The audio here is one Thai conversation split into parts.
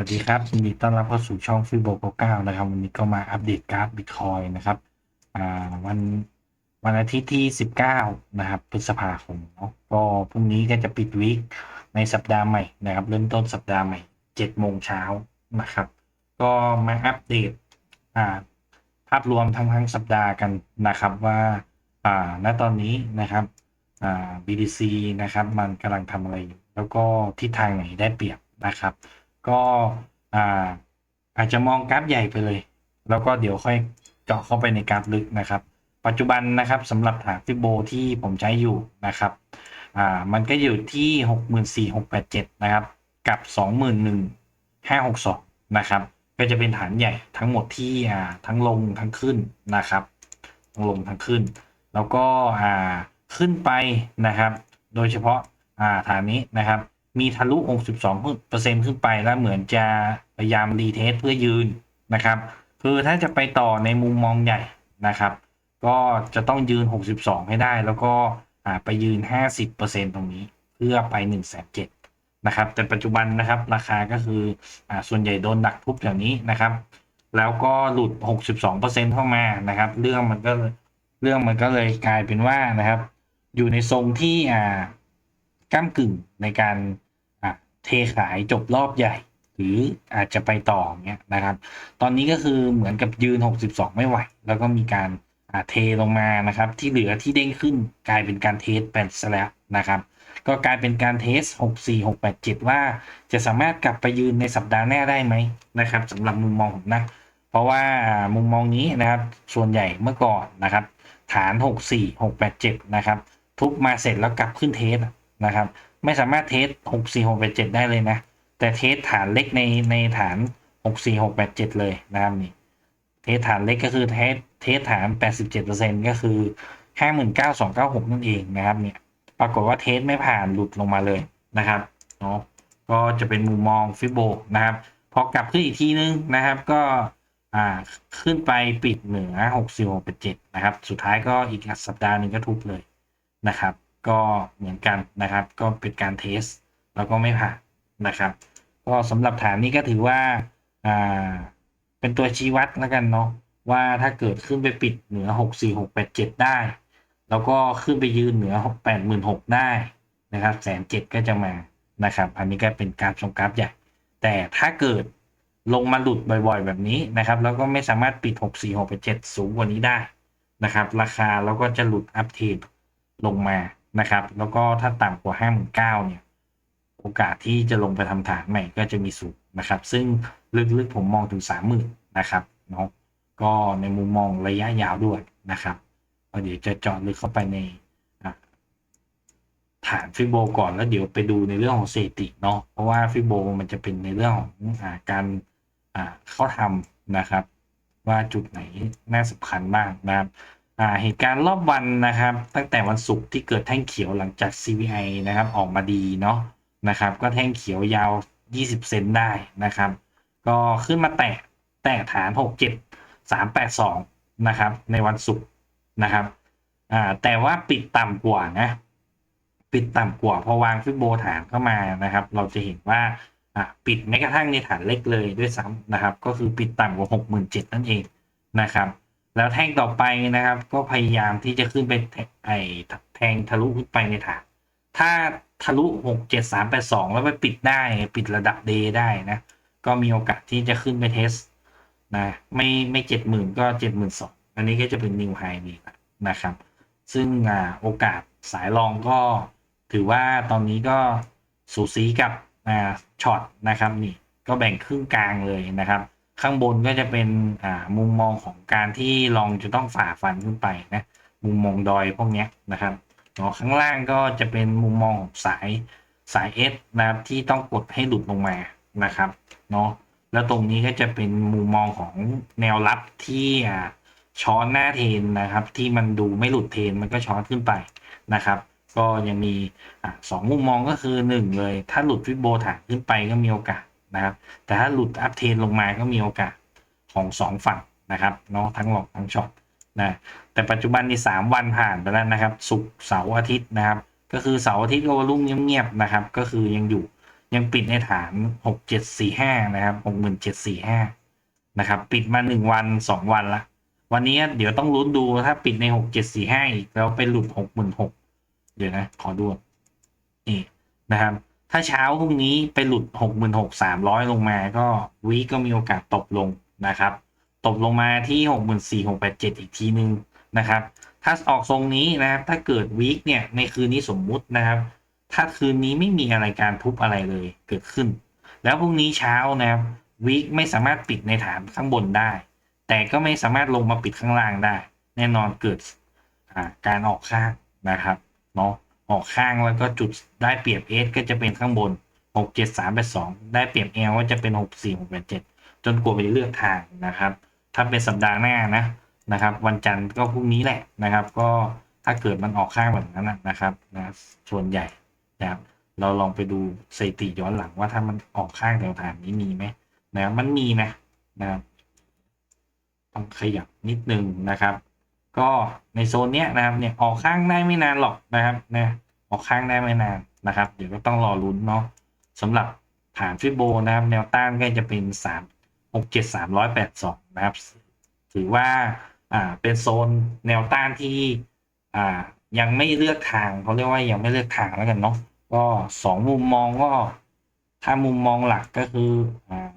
วัสดีครับยินดีต้อนรับเข้าสู่ช่องฟิโบโกเก้านะครับ วันนี้ก็มาอัปเดตกราฟบิตคอยนะครับอ่าวันวันอาทิตย์ที่ 19 นะครับพฤษภาคมเนาะก็พรุ่งนี้ก็จะปิดวีคในสัปดาห์ใหม่นะครับ เริ่มต้นสัปดาห์ใหม่7โมงเช้านะครับ ก็มาอัปเดตอ่าภาพรวมทั้งทั้งสัปดาห์กันนะครับว่าอ่าณตอนนี้นะครับอ่า BTC นะครับ มันกำลังทำอะไรอยู่แล้วก็ทิศทางไหนได้เปรียบนะครับ ก็อ่าอาจจะมองกราฟใหญ่ไปเลย แล้วก็เดี๋ยวค่อยเจาะเข้าไปในกราฟลึกนะครับ ปัจจุบันนะครับสำหรับฐานฟิโบที่ผมใช้อยู่นะครับอ่ามันก็อยู่ที่ 64,687 นะครับ กับ 21,562 นะครับ ก็จะเป็นฐานใหญ่ทั้งหมดที่อ่าทั้งลงทั้งขึ้นนะครับทั้งลงทั้งขึ้น แล้วก็อ่าขึ้นไปนะครับ โดยเฉพาะอ่าฐานนี้นะครับ มีทะลุ 62%ขึ้นไปแล้วเหมือนจะพยายามรีเทสเพื่อยืนนะครับ คือถ้าจะไปต่อในมุมมองใหญ่นะครับ ก็จะต้องยืน 62 ให้ได้ แล้วก็ไปยืน 50%ตรงนี้เพื่อไป1 7 0 0 0นะครับ แต่ปัจจุบันนะครับราคาก็คืออส่วนใหญ่โดนดักทุบอย่างนี้นะครับ แล้วก็หลุด 62%เข้ามานะครับ เรื่องมันก็เรื่องมันก็เลยกลายเป็นว่านะครับ อยู่ในทรงที่อ่าก้ามกึ่งในการ เทขายจบรอบใหญ่ หรืออาจจะไปต่อเงี้ยนะครับ ตอนนี้ก็คือเหมือนกับยืน 62 ไม่ไหว แล้วก็มีการเทลงมานะครับ ที่เหลือที่เด้งขึ้นกลายเป็นการเทสเป็นซะแล้วนะครับ ก็กลายเป็นการเทส 64 687 ว่าจะสามารถกลับไปยืนในสัปดาห์หน้าได้ไหมนะครับสำหรับมุมมองผมนะ เพราะว่ามุมมองนี้นะครับ ส่วนใหญ่เมื่อก่อนนะครับ ฐาน 64 687 นะครับ ทุบมาเสร็จแล้วกลับขึ้นเทสนะครับ ไม่สามารถเทส64 687ได้เลยนะ แต่เทสฐานเล็กในในฐาน64 687เลยนะครับนี่ เทสฐานเล็กก็คือเทสเทสฐาน87%ก็คือ59,296นั่นเองนะครับเนี่ย ปรากฏว่าเทสไม่ผ่านหลุดลงมาเลยนะครับเนาะก็จะเป็นมุมมองฟิโบนะครับ พอกลับขึ้นอีกทีนึงนะครับก็อ่าขึ้นไปปิดเหนือ64 687นะครับ สุดท้ายก็อีกสัปดาห์หนึ่งก็ทุบเลยนะครับ ก็เหมือนกันนะครับ ก็เป็นการเทส แล้วก็ไม่ผ่านนะครับ ก็สำหรับฐานนี้ก็ถือว่าอ่าเป็นตัวชี้วัดแล้วกันเนาะว่าถ้าเกิดขึ้นไปปิดเหนือ 64687 ได้ แล้วก็ขึ้นไปยืนเหนือ 86,000ได้นะครับแสนเจ็ดก็จะมานะครับ อันนี้ก็เป็นการทรงกราฟใหญ่แต่ถ้าเกิดลงมาหลุดบ่อยๆ แบบนี้นะครับ แล้วก็ไม่สามารถปิด 64687 สูงกว่านี้ได้นะครับ ราคาแล้วก็จะหลุดอัพเทรดลงมา นะครับ แล้วก็ถ้าต่ำกว่า59,000เนี่ย โอกาสที่จะลงไปทำฐานใหม่ก็จะมีสูงนะครับ ซึ่งลึกๆผมมองถึง30,000นะครับเนาะก็ในมุมมองระยะยาวด้วยนะครับเดี๋ยวจะเจาะลึกเข้าไปในฐานฟิโบก่อนแล้วเดี๋ยวไปดูในเรื่องของสถิติเนาะเพราะว่าฟิโบมันจะเป็นในเรื่องของอการเข้าทำนะครับ ว่าจุดไหนน่าสำคัญบ้างนะครับ อ่าเหตุการณ์รอบวันนะครับ ตั้งแต่วันศุกร์ที่เกิดแท่งเขียวหลังจาก CVI นะครับออกมาดีเนาะนะครับ ก็แท่งเขียวยาว 20 เซนได้นะครับ ก็ขึ้นมาแตะแตะฐาน 67 382 นะครับ ในวันศุกร์นะครับอ่าแต่ว่าปิดต่ำกว่านะ ปิดต่ำกว่าพอวางฟิโบฐานเข้ามานะครับ เราจะเห็นว่าอะปิดแม้กระทั่งในฐานเล็กเลยด้วยซ้ำนะครับ ก็คือปิดต่ำกว่า 67,000 นั่นเองนะครับ แล้วแท่งต่อไปนะครับ ก็พยายามที่จะขึ้นไปแทไอแทงทะลุขึ้นไปในฐาน ถ้าทะลุ67382แล้วไปปิดได้ปิดระดับเดได้นะ ก็มีโอกาสที่จะขึ้นไปเทสนะไม่ไม่เจ็ดหมื่นก็เจ็ดหมื่นสองอันนี้ก็จะเป็นนิวไฮดีนะครับ ซึ่งอ่าโอกาสสายรองก็ถือว่าตอนนี้ก็สูสีกับอ่าช็อตนะครับนี่ก็แบ่งครึ่งกลางเลยนะครับ ข้างบนก็จะเป็นอ่ามุมมองของการที่ลองจะต้องฝ่าฟันขึ้นไปนะมุมมองดอยพวกนี้นะครับเนาะข้างล่างก็จะเป็นมุมมองของสายสายเอสนะครับที่ต้องกดให้หลุดลงมานะครับเนาะแล้วตรงนี้ก็จะเป็นมุมมองของแนวรับที่อ่าช้อนหน้าเทนนะครับ ที่มันดูไม่หลุดเทนมันก็ช้อนขึ้นไปนะครับ ก็ยังมีอะสองมุมมองก็คือหนึ่งเลย ถ้าหลุดฟิโบฐานขึ้นไปก็มีโอกาส นะครับ แต่ถ้าหลุดอัพเทนลงมาก็มีโอกาสของสองฝั่งนะครับเนาะทั้งหลอกทั้งช็อตนะแต่ปัจจุบันนี้สามวันผ่านไปแล้วนะครับศุกร์เสาร์อาทิตย์นะครับ ก็คือเสาร์อาทิตย์ก็วอลุ่มเงียบๆนะครับ ก็คือยังอยู่ยังปิดในฐานหกเจ็ดสี่ห้านะครับหกหมื่นเจ็ดสี่ห้านะครับ ปิดมาหนึ่งวันสองวันละ วันนี้เดี๋ยวต้องลุ้นดูถ้าปิดในหกเจ็ดสี่ห้าอีกแล้วไปหลุดหกหมื่นหกเดี๋ยวนะ ขอดูนี่นะครับ ถ้าเช้าพรุ่งนี้ไปหลุดหกหมื่นหกสามร้อยลงมาก็วีก็มีโอกาสตกลงนะครับ ตกลงมาที่หกหมื่นสี่หกแปดเจ็ดอีกทีนึงนะครับ ถ้าออกทรงนี้นะครับ ถ้าเกิดวีคเนี่ยในคืนนี้สมมุตินะครับ ถ้าคืนนี้ไม่มีอะไรการทุบอะไรเลยเกิดขึ้น แล้วพรุ่งนี้เช้านะครับวีคไม่สามารถปิดในฐานข้างบนได้ แต่ก็ไม่สามารถลงมาปิดข้างล่างได้ แน่นอนเกิดการออกข้างนะครับเนาะ ออกข้างแล้วก็จุดได้เปรียบเอสก็จะเป็นข้างบนหกเจ็ดสามแปดสองได้เปรียบเอลก็จะเป็นหกสี่หกแปดเจ็ดจนกว่าไปเลือกทางนะครับ ถ้าเป็นสัปดาห์หน้านะนะครับ วันจันทร์ก็พรุ่งนี้แหละนะครับ ก็ถ้าเกิดมันออกข้างแบบนั้นนะนะครับนะส่วนใหญ่นะครับเราลองไปดูสถิติย้อนหลังว่าถ้ามันออกข้างแถวฐานนี้มีไหมนะมันมีนะนะครับต้องขยับนิดนึงนะครับ ก็ในโซนเนี้ยนะครับเนี่ยออกข้างได้ไม่นานหรอกนะครับนะออกข้างได้ไม่นานนะครับ เดี๋ยวก็ต้องรอลุ้นเนาะสำหรับฐานฟิโบนะครับแนวต้านก็จะเป็นสามหกเจ็ดสามร้อยแปดสองนะครับ ถือว่าอ่าเป็นโซนแนวต้านที่อ่ายังไม่เลือกทางเขาเรียกว่ายังไม่เลือกทางแล้วกันเนาะก็สองมุมมองก็ถ้ามุมมองหลักก็คืออ่า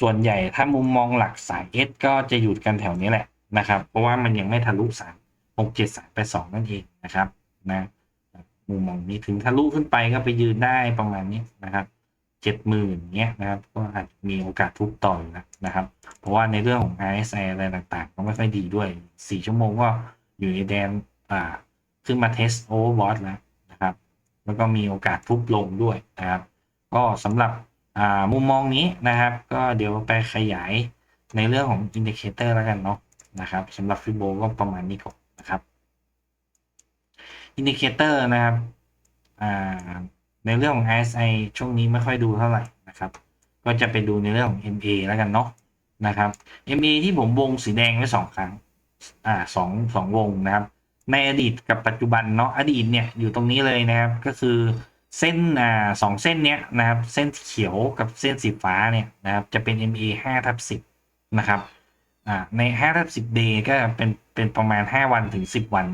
ส่วนใหญ่ถ้ามุมมองหลักสาย S ก็จะอยู่กันแถวนี้แหละ นะครับ เพราะว่ามันยังไม่ทะลุสามหกเจ็ดสามไปสองนั่นเองนะครับนะมุมมองนี้ถึงทะลุขึ้นไปก็ไปยืนได้ประมาณนี้นะครับเจ็ดหมื่นเนี้ยนะครับ ก็อาจมีโอกาสทุบต่ออยู่นะนะครับ เพราะว่าในเรื่องของ RSI อะไรต่างๆ ก็ไม่ค่อยดีด้วยสี่ชั่วโมงก็อยู่ในแดนอ่าขึ้นมาเทสโอเวอร์บอทแล้วนะครับ แล้วก็มีโอกาสทุบลงด้วยนะครับ ก็สำหรับอ่ามุมมองนี้นะครับ ก็เดี๋ยวไปขยายในเรื่องของอินดิเคเตอร์แล้วกันเนาะ นะครับสำหรับฟิโบก็ประมาณนี้ก่อนนะครับอินดิเคเตอร์นะครับในเรื่องของ RSI ช่วงนี้ไม่ค่อยดูเท่าไหร่นะครับ ก็จะไปดูในเรื่องของ MA แล้วกันเนาะนะครับ MA ที่ผมวงสีแดงไว้สองครั้งอ่าสองสองวงนะครับ ในอดีตกับปัจจุบันเนาะอดีตเนี่ยอยู่ตรงนี้เลยนะครับ ก็คือเส้นอ่าสองเส้นเนี้ยนะครับ เส้นเขียวกับเส้นสีฟ้าเนี่ยนะครับ จะเป็น MA 5ทับ10 นะครับ อ่าใน5ทับ10 day ก็เป็นเป็นประมาณ5วันถึง10วัน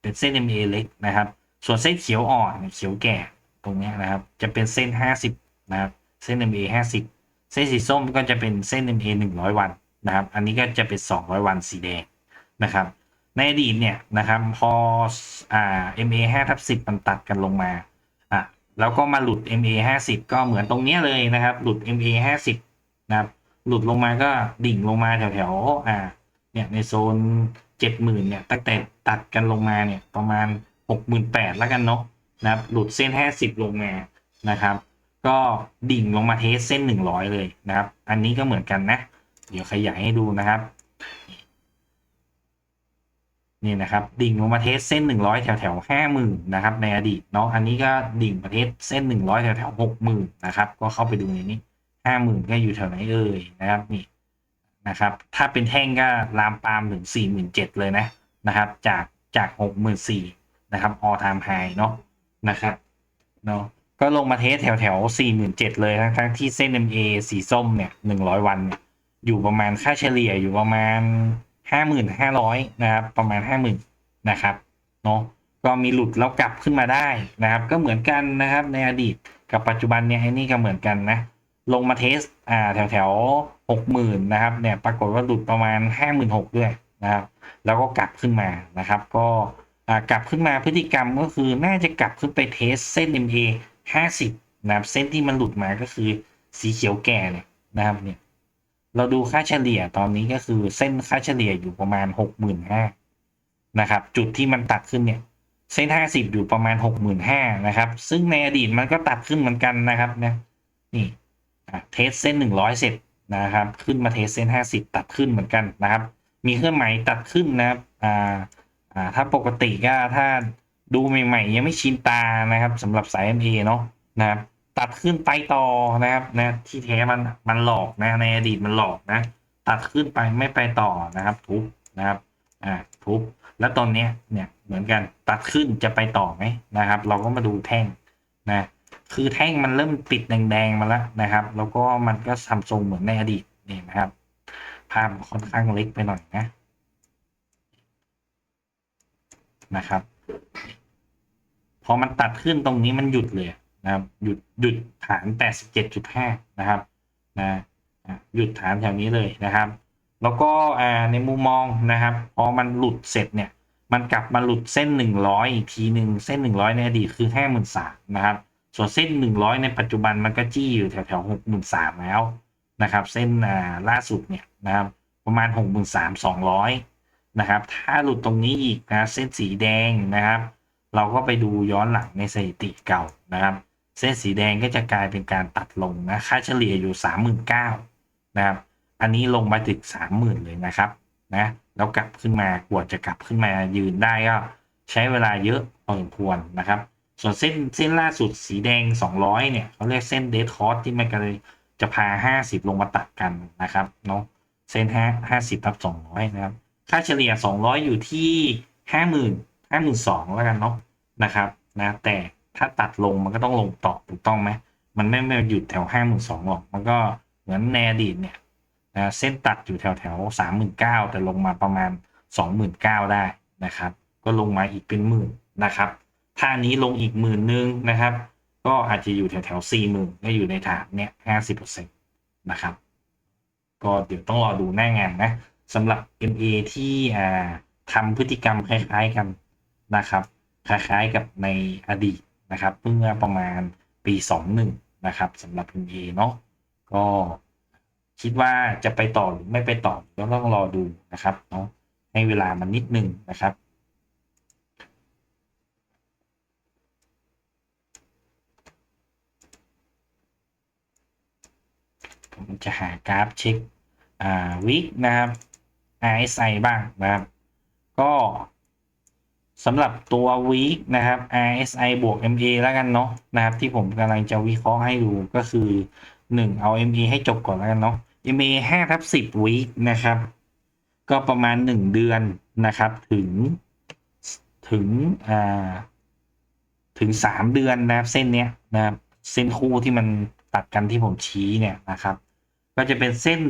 เป็นเส้น MA เล็กนะครับ ส่วนเส้นเขียวอ่อนเขียวแก่ตรงนี้นะครับ จะเป็นเส้น50นะครับเส้น MA 50เส้นสีส้มก็จะเป็นเส้น MA 100วันนะครับ อันนี้ก็จะเป็น200วันสีแดงนะครับ ในอดีตเนี่ยนะครับพออ่า MA 5ทับ10มันตัดกันลงมาอะแล้วก็มาหลุด MA 50 ก็เหมือนตรงนี้เลยนะครับ หลุด MA 50 นะครับ หลุดลงมาก็ดิ่งลงมาแถวๆอ่า เนี่ยในโซน70,000เนี่ยตั้งแต่ตัดกันลงมาเนี่ยประมาณ68,000แปดแล้วกันเนาะนะครับหลุดเส้น50ลงมานะครับ ก็ดิ่งลงมาเทสเส้น100เลยนะครับ อันนี้ก็เหมือนกันนะ เดี๋ยวขยายให้ดูนะครับนี่นะครับดิ่งลงมาเทสเส้น 100 แถวแถวห้าหมื่นนะครับในอดีตเนาะอันนี้ก็ดิ่งมาเทสเส้น 100 แถวแถวหกหมื่นนะครับก็เข้าไปดูในนี้ ห้าหมื่นก็อยู่แถวไหนเอ่ยนะครับนี่นะครับ ถ้าเป็นแท่งก็ลามปามถึง4 7 0 0 0เจ็ดเลยนะนะครับ จากจาก6 4 0 0 0นสี่นะครับ all time high เนาะนะครับเนาะก็ลงมาเทสแถวแถว4 7 0 0 0เจ็ดเลยทั้งทั้งที่เส้น MA สีส้มเนี่ย100วันเนี่ยอยู่ประมาณค่าเฉลี่ยอยู่ประมาณห้าหมื่นห้าร้อยนะครับ ประมาณห้าหมื่นนะครับเนาะก็มีหลุดแล้วกลับขึ้นมาได้นะครับ ก็เหมือนกันนะครับในอดีตกับปัจจุบันเนี่ยไอ้นี่ก็เหมือนกันนะ ลงมาเทสอ่าแถวแถวหกหมื่นนะครับเนี่ยปรากฏว่าหลุดประมาณห้าหมื่นหกด้วยนะครับ แล้วก็กลับขึ้นมานะครับ ก็อ่ากลับขึ้นมาพฤติกรรมก็คือน่าจะกลับขึ้นไปเทสเส้น MA ห้าสิบนะครับ เส้นที่มันหลุดมาก็คือสีเขียวแก่เนี่ยนะครับเนี่ยเราดูค่าเฉลี่ยตอนนี้ก็คือเส้นค่าเฉลี่ยอยู่ประมาณหกหมื่นห้านะครับ จุดที่มันตัดขึ้นเนี่ยเส้นห้าสิบอยู่ประมาณหกหมื่นห้านะครับ ซึ่งในอดีตมันก็ตัดขึ้นเหมือนกันนะครับเนี่ยนี่ เทสเส้นหนึ่งร้อยเสร็จนะครับ ขึ้นมาเทสเส้นห้าสิบตัดขึ้นเหมือนกันนะครับ มีเครื่องหมายตัดขึ้นนะครับอ่าอ่าถ้าปกติก็ถ้าดูใหม่ๆ ยังไม่ชินตานะครับสำหรับสาย MA เนาะนะครับตัดขึ้นไปต่อนะครับนะที่แท้มันมันหลอกนะในอดีตมันหลอกนะ ตัดขึ้นไปไม่ไปต่อนะครับ ทุบนะครับอ่าทุบแล้วตอนเนี้ยเนี่ยเหมือนกันตัดขึ้นจะไปต่อไหมนะครับ เราก็มาดูแท่งนะ คือแท่งมันเริ่มติดแดงๆมาแล้วนะครับ แล้วก็มันก็ทำทรงเหมือนในอดีตนี่นะครับ ภาพค่อนข้างเล็กไปหน่อยนะนะครับ พอมันตัดขึ้นตรงนี้มันหยุดเลยนะครับ หยุดหยุดฐาน87.5นะครับนะหยุดฐานแถวนี้เลยนะครับ แล้วก็ในมุมมองนะครับ พอมันหลุดเสร็จเนี่ย มันกลับมาหลุดเส้น100อีกทีหนึ่งเส้น100ในอดีตคือ53,000นะครับ ส่วนเส้น 100 ในปัจจุบันมันก็จี้อยู่แถวแถว63,000แล้วนะครับ เส้นอ่าล่าสุดเนี่ยนะครับ ประมาณ63,200นะครับ ถ้าหลุดตรงนี้อีกนะเส้นสีแดงนะครับ เราก็ไปดูย้อนหลังในสถิติเก่านะครับ เส้นสีแดงก็จะกลายเป็นการตัดลงนะค่าเฉลี่ยอยู่39,000นะครับ อันนี้ลงมาถึง30,000เลยนะครับนะแล้วกลับขึ้นมากว่าจะกลับขึ้นมายืนได้ก็ใช้เวลาเยอะพอสมควรนะครับ ส่วนเส้นเส้นล่าสุดสีแดง 200 เนี่ยเขาเรียกเส้นเดทคอร์ที่มันก็เลยจะพา 50 ลงมาตัดกันนะครับเนาะเส้น5 50ทับ200 นะครับ ค่าเฉลี่ย 200 อยู่ที่ 50,000 52,000แล้วกันเนาะนะครับนะแต่ถ้าตัดลงมันก็ต้องลงต่อถูกต้องไหมมันไม่ไม่หยุดแถว 52,000หรอกมันก็เหมือนในอดีตเนี่ยนะเส้นตัดอยู่แถวแถวสามหมื่นเก้าแต่ลงมาประมาณสองหมื่นเก้าได้นะครับ ก็ลงมาอีกเป็นหมื่นนะครับ ถ้านี้ลงอีกหมื่นนึงนะครับ ก็อาจจะอยู่แถวแถวสี่หมื่นก็อยู่ในฐานเนี้ยห้าสิบเปอร์เซ็นต์นะครับ ก็เดี๋ยวต้องรอดูหน้างานนะสำหรับ MA ที่อ่าทำพฤติกรรมคล้ายๆกันนะครับ คล้ายๆกับในอดีตนะครับเมื่อประมาณปี 21 นะครับสำหรับ MA เนาะก็คิดว่าจะไปต่อหรือไม่ไปต่อก็ต้องรอดูนะครับเนาะให้เวลามันนิดนึงนะครับ ผมจะหากราฟเช็คอ่าวิกนะครับ RSI บ้างนะครับ ก็สำหรับตัววีคนะครับ RSI บวก MA แล้วกันเนาะนะครับ ที่ผมกำลังจะวิเคราะห์ให้ดูก็คือ 1 เอา MA ให้จบก่อนแล้วกันเนาะ MA 5ทับ10วีคนะครับ ก็ประมาณ 1 เดือนนะครับ ถึงถึงอ่าถึง 3 เดือนนะครับ เส้นเนี้ยนะครับ เส้นคู่ที่มันตัดกันที่ผมชี้เนี่ยนะครับ ก็จะเป็นเส้น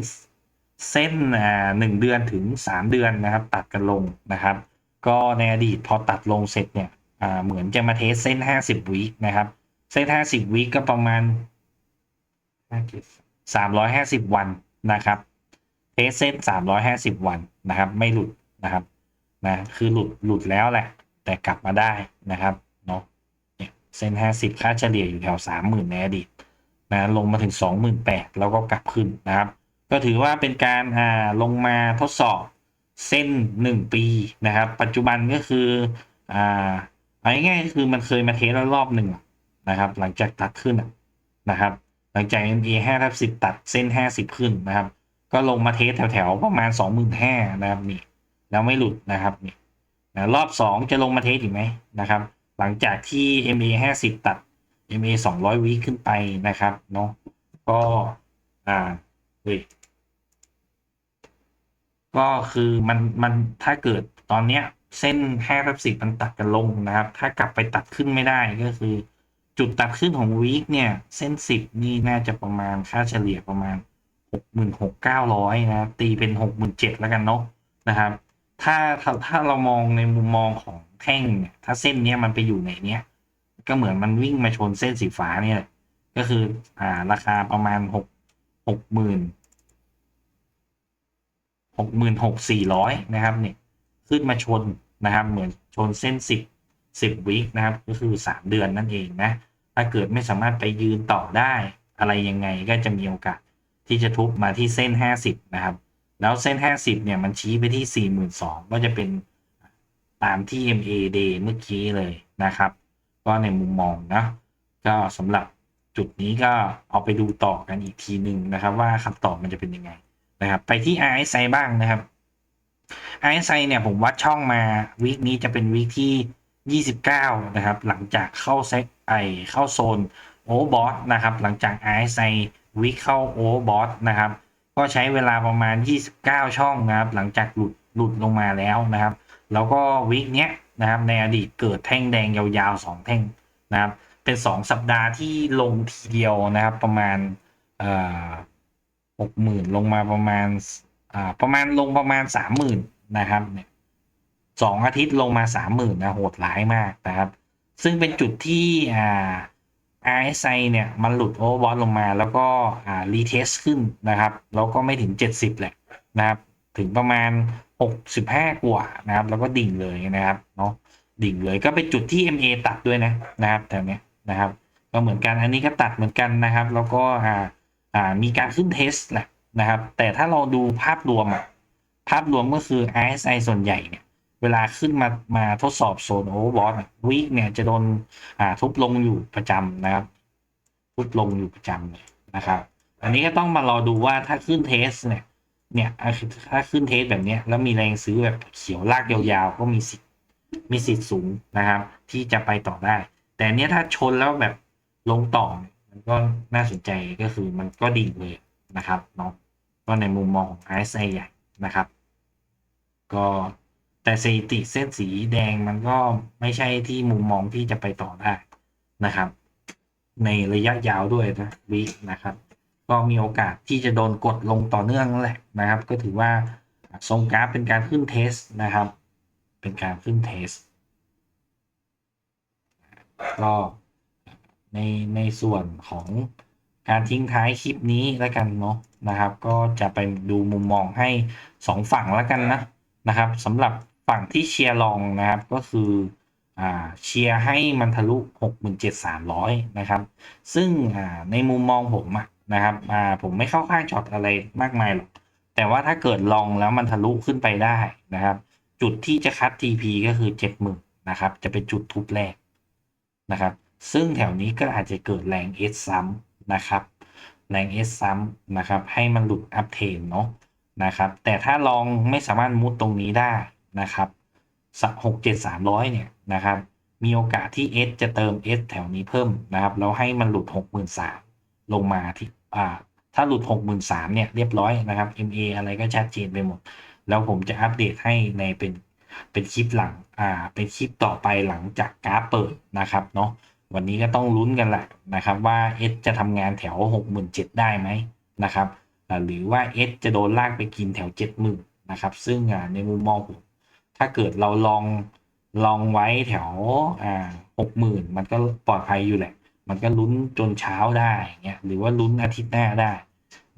เส้นอ่าหนึ่งเดือนถึง 3 เดือนนะครับ ตัดกันลงนะครับ ก็ในอดีตพอตัดลงเสร็จเนี่ยอ่าเหมือนจะมาเทสเส้น 50วีคนะครับ เส้น 50วีคก็ประมาณ350 วันนะครับเทสเส้น 350 วันนะครับ ไม่หลุดนะครับนะคือหลุดหลุดแล้วแหละ แต่กลับมาได้นะครับเนาะเนี่ยเส้น 50 ค่าเฉลี่ยอยู่แถว 30,000ในอดีต นะลงมาถึง 28,000 แล้วก็กลับขึ้นนะครับ ก็ถือว่าเป็นการอ่าลงมาทดสอบเส้น 1 ปีนะครับ ปัจจุบันก็คืออ่าเอาง่ายๆก็คือมันเคยมาเทสแล้วรอบหนึ่งนะครับ หลังจากตัดขึ้นนะครับ หลังจาก MA 5ทับ10 ตัดเส้น 50 ขึ้นนะครับ ก็ลงมาเทสแถวๆประมาณ 25,000นะครับนี่แล้วไม่หลุดนะครับนี่นะรอบ 2 จะลงมาเทสอีกไหมนะครับ หลังจากที่ MA 50 ตัด MA 200วิขึ้นไปนะครับเนาะก็อ่าเฮ้ยก็คือมันมันถ้าเกิดตอนเนี้ย เส้น5ทับ10มันตัดกันลงนะครับ ถ้ากลับไปตัดขึ้นไม่ได้ก็คือ จุดตัดขึ้นของวีคเนี่ย เส้น10นี่น่าจะประมาณค่าเฉลี่ยประมาณ66,900นะตีเป็น67,000แล้วกันเนาะนะครับถ้าถ้าถ้าเรามองในมุมมองของแท่งเนี่ยถ้าเส้นเนี้ยมันไปอยู่ในเนี้ย ก็เหมือนมันวิ่งมาชนเส้นสีฟ้าเนี่ย ก็คือ อ่า ราคาประมาณหกหกหมื่นหกหมื่นหกสี่ร้อยนะครับ เนี่ย ขึ้นมาชนนะครับ เหมือนชนเส้นสิบสิบวิคนะครับ ก็คือสามเดือนนั่นเองนะ ถ้าเกิดไม่สามารถไปยืนต่อได้ อะไรยังไงก็จะมีโอกาสที่จะทุบมาที่เส้นห้าสิบนะครับ แล้วเส้นห้าสิบเนี่ยมันชี้ไปที่สี่หมื่นสองก็จะเป็นตามที่ MA Day เมื่อกี้เลยนะครับ ก็ในมุมมองนะก็สำหรับจุดนี้ก็เอาไปดูต่อกันอีกทีหนึ่งนะครับ ว่าคำตอบมันจะเป็นยังไงนะครับ ไปที่ RSI บ้างนะครับ RSI เนี่ยผมวัดช่องมาวีคนี้จะเป็นวีคที่ 29 นะครับ หลังจากเข้าเซตไอเข้าโซนโอเวอร์บอทนะครับ หลังจาก RSI วีคเข้าโอเวอร์บอทนะครับ ก็ใช้เวลาประมาณ 29 ช่องนะครับ หลังจากหลุดหลุดลงมาแล้วนะครับ แล้วก็วีคเนี้ย นะครับในอดีตเกิดแท่งแดงยาวๆ2แท่งนะครับเป็นสองสัปดาห์ที่ลงทีเดียวนะครับ ประมาณหกหมื่นลงมาประมาณประมาณลงประมาณสามหมื่นนะครับเนี่ยสองอาทิตย์ลงมาสามหมื่นนะโหดร้ายมากนะครับ ซึ่งเป็นจุดที่อ่า RSI เนี่ยมันหลุดโอเวอร์บอทลงมา แล้วก็อ่ารีเทสขึ้นนะครับ แล้วก็ไม่ถึง 70 แหละนะครับ ถึงประมาณ 65กว่านะครับ แล้วก็ดิ่งเลยนะครับเนาะดิ่งเลยก็เป็นจุดที่ MA ตัดด้วยนะนะครับแถวเนี้ยนะครับก็เหมือนกันอันนี้ก็ตัดเหมือนกันนะครับ แล้วก็อ่าอ่ามีการขึ้นเทสแหละนะครับ แต่ถ้าเราดูภาพรวมอะภาพรวมก็คือ RSI ส่วนใหญ่เนี่ยเวลาขึ้นมามาทดสอบโซนโอเวอร์บอทวีคเนี่ยจะโดนอ่าทุบลงอยู่ประจำนะครับ ทุบลงอยู่ประจำเลยนะครับ อันนี้ก็ต้องมารอดูว่าถ้าขึ้นเทสเนี่ย เนี่ยคือถ้าขึ้นเทสแบบเนี้ยแล้วมีแรงซื้อแบบเขียวลากยาวๆ ก็มีสิทธิ์มีสิทธิ์สูงนะครับ ที่จะไปต่อได้ แต่เนี้ยถ้าชนแล้วแบบลงต่อ มันก็น่าสนใจก็คือมันก็ดิ่งเลยนะครับเนาะก็ในมุมมองของ RSI ใหญ่นะครับ ก็แต่สถิติเส้นสีแดงมันก็ไม่ใช่ที่มุมมองที่จะไปต่อได้นะครับ ในระยะยาวด้วยนะวินะครับ ก็มีโอกาสที่จะโดนกดลงต่อเนื่องนั่นแหละนะครับ ก็ถือว่าทรงกราฟเป็นการขึ้นเทสนะครับ เป็นการขึ้นเทสก็ในในส่วนของการทิ้งท้ายคลิปนี้แล้วกันเนาะนะครับ ก็จะไปดูมุมมองให้สองฝั่งแล้วกันนะนะครับสำหรับฝั่งที่เชียร์ลองนะครับก็คือเชียร์ให้มันทะลุ 67,300 นะครับ ซึ่งในมุมมองผมอะ นะครับอ่าผมไม่เข้าข้างช็อตอะไรมากมายหรอกแต่ว่าถ้าเกิดลองแล้วมันทะลุขึ้นไปได้นะครับ จุดที่จะคัด TP ก็คือ70,000นะครับ จะเป็นจุดทุบแรกนะครับ ซึ่งแถวนี้ก็อาจจะเกิดแรง S ซ้ำนะครับ แรง S ซ้ำนะครับ ให้มันหลุดอัพเทนเนาะนะครับ แต่ถ้าลองไม่สามารถมุดตรงนี้ได้นะครับสักหกเจ็ดสามร้อยเนี่ยนะครับ มีโอกาสที่ S จะเติม S แถวนี้เพิ่มนะครับ แล้วให้มันหลุดหกหมื่นสามลงมาที่ อ่า ถ้าหลุดหกหมื่นสามเนี่ยเรียบร้อยนะครับ MA อะไรก็ชัดเจนไปหมด แล้วผมจะอัปเดตให้ในเป็นเป็นคลิปหลัง อ่า เป็นคลิปต่อไปหลังจากกราฟเปิดนะครับเนาะ วันนี้ก็ต้องลุ้นกันแหละนะครับว่า S จะทำงานแถว 67,000ได้ไหมนะครับ หรือว่า S จะโดนลากไปกินแถว 70,000นะครับ ซึ่งในมุมมองผม ถ้าเกิดเราลองลองไว้แถว อ่า60,000มันก็ปลอดภัยอยู่แหละ มันก็ลุ้นจนเช้าได้เงี้ยหรือว่าลุ้นอาทิตย์หน้าได้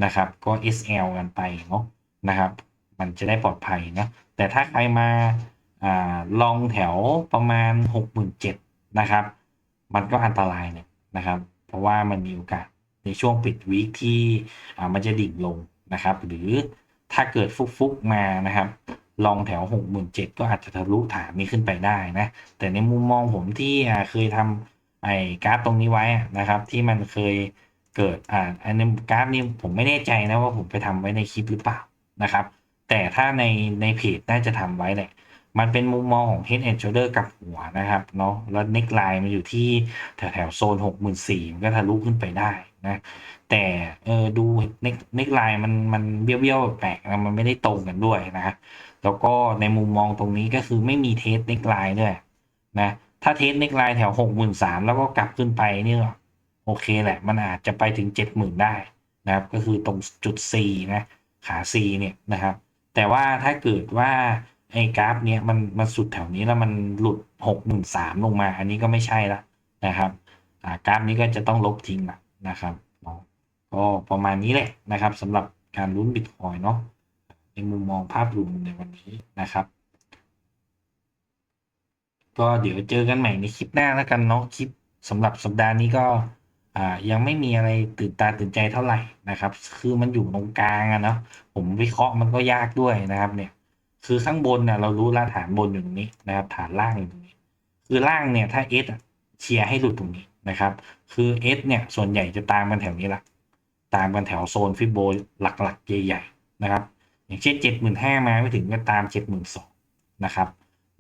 นะครับ ก็ SL กันไปเนาะนะครับ มันจะได้ปลอดภัยนะแต่ถ้าใครมาอ่าลองแถวประมาณ 67,000นะครับ มันก็อันตรายเนี่ยนะครับ เพราะว่ามันมีโอกาสในช่วงปิดวีคที่อ่ามันจะดิ่งลงนะครับ หรือถ้าเกิดฟุกๆมานะครับลองแถว 6 7 0 0ก็อาจจะทะลุฐานนี้ขึ้นไปได้นะ แต่ในมุมมองผมที่เคยทำ ไอ้กราฟตรงนี้ไว้นะครับ ที่มันเคยเกิดอ่าอันนี้กราฟนี้ผมไม่แน่ใจนะว่าผมไปทำไว้ในคลิปหรือเปล่านะครับ แต่ถ้าในในเพจน่าจะทำไว้แหละมันเป็นมุมมองของ Head and Shoulder กับหัวนะครับเนาะแล้ว neck line มันอยู่ที่แถวแถวโซน 64,000มันก็ทะลุขึ้นไปได้นะแต่เออดู neck neck line มันมันเบี้ยวๆแปลกๆมันไม่ได้ตรงกันด้วยนะแล้วก็ในมุมมองตรงนี้ก็คือไม่มีเทส neck line ด้วยนะ ถ้าเทส neck line แถว63,000แล้วก็กลับขึ้นไปเนี่ยโอเคแหละ มันอาจจะไปถึง70,000ได้นะครับ ก็คือตรงจุด C นะขา C เนี่ยนะครับ แต่ว่าถ้าเกิดว่าไอ้กราฟเนี้ยมันมันสุดแถวนี้แล้วมันหลุดหกหมื่นสามลงมา อันนี้ก็ไม่ใช่ละนะครับกราฟนี้ก็จะต้องลบทิ้งละนะครับก็ประมาณนี้แหละนะครับสำหรับการลุ้นบิตคอยเนาะในมุมมองภาพรวมในวันนี้นะครับ ก็เดี๋ยวเจอกันใหม่ในคลิปหน้าแล้วกันเนาะคลิปสำหรับสัปดาห์นี้ก็ยังไม่มีอะไรตื่นตาตื่นใจเท่าไหร่นะครับ คือมันอยู่ตรงกลางอะเนาะผมวิเคราะห์มันก็ยากด้วยนะครับ เนี่ย คือข้างบนเนี่ยเรารู้ละฐานบนอยู่ตรงนี้นะครับ ฐานล่างอยู่ตรงนี้ คือล่างเนี่ยถ้า S อะเชียร์ให้หลุดตรงนี้นะครับ คือ S เนี่ยส่วนใหญ่จะตามกันแถวนี้ละตามกันแถวโซนฟิโบหลักๆ ใหญ่ๆนะครับ อย่างเช่นเจ็ดหมื่นห้ามาไม่ถึงก็ตามเจ็ดหมื่นสองนะครับ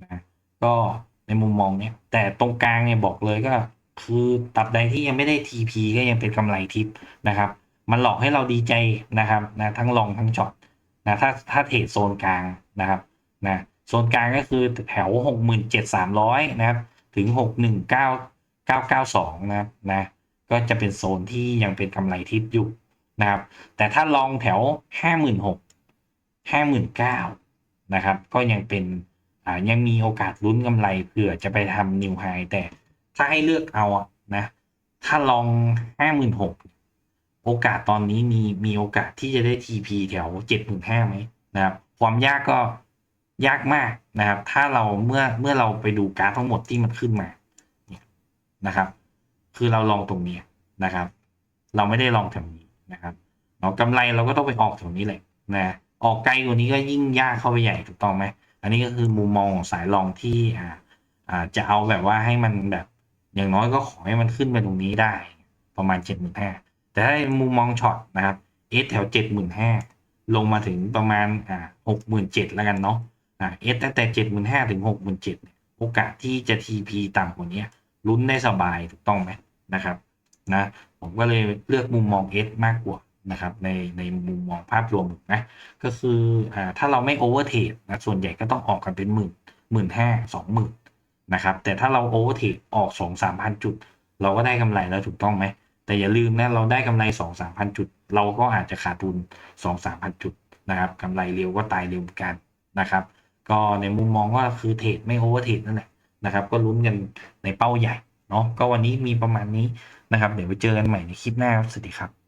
นะก็ มุมมองเนี่ย แต่ตรงกลางเนี่ยบอกเลยก็คือตับใดที่ยังไม่ได้ TP ก็ยังเป็นกำไรทิปนะครับ มันหลอกให้เราดีใจนะครับนะทั้งลองทั้งช็อตนะถ้าถ้าเทรดโซนกลางนะครับนะโซนกลางก็คือแถว 67,300 นะครับ ถึง 619 992 นะครับนะก็จะเป็นโซนที่ยังเป็นกำไรทิปอยู่นะครับ แต่ถ้าลองแถว 56 59,000 นะครับ ก็ยังเป็น ยังมีโอกาสลุ้นกำไรเผื่อจะไปทำนิวไฮแต่ถ้าให้เลือกเอาอะนะ ถ้าลอง56,000โอกาสตอนนี้มีมีโอกาสที่จะได้ TP แถว75,000ไหมนะครับ ความยากก็ยากมากนะครับ ถ้าเราเมื่อเมื่อเราไปดูกราฟทั้งหมดที่มันขึ้นมาเนี่ยนะครับ คือเราลองตรงนี้นะครับ เราไม่ได้ลองแถวนี้นะครับเนาะกำไรเราก็ต้องไปออกแถวนี้แหละนะออกไกลกว่านี้ก็ยิ่งยากเข้าไปใหญ่ถูกต้องไหม อันนี้ก็คือมุมมองของสายลองที่อ่าอ่าจะเอาแบบว่าให้มันแบบ อย่างน้อยก็ขอให้มันขึ้นไปตรงนี้ได้ ประมาณเจ็ดหมื่นห้าแต่ถ้ามุมมองช็อตนะครับเอสแถวเจ็ดหมื่นห้าลงมาถึงประมาณอ่าหกหมื่นเจ็ดแล้วกันเนาะอ่าเอสตั้งแต่เจ็ดหมื่นห้าถึงหกหมื่นเจ็ดโอกาสที่จะทีพีต่ำกว่านี้ลุ้นได้สบายถูกต้องไหมนะครับนะผมก็เลยเลือกมุมมองเอสมากกว่า นะครับในในมุมมองภาพรวมนะก็คืออถ้าเราไม่โอเวอร์เทรดนะส่วนใหญ่ก็ต้องออกกันเป็นหมื่นหมื่นห้าสองหมื่นนะครับแต่ถ้าเราโอเวอร์เทรดออกสองสามพันจุด เราก็ได้กำไรแล้วถูกต้องไหมแต่อย่าลืมนะเราได้กำไรสองสามพันจุด เราก็อาจจะขาดทุนสองสามพันจุดนะครับกำไรเร็วก็ตายเร็วกันนะครับก็ในมุมมองก็คือเทรดไม่โอเวอร์เทรดนั่นแหละนะครับก็ลุ้นกันในเป้าใหญ่เนาะก็วันนี้มีประมาณนี้นะครับ เดี๋ยวไปเจอกันใหม่ในคลิปหน้าครับสวัสดีครับ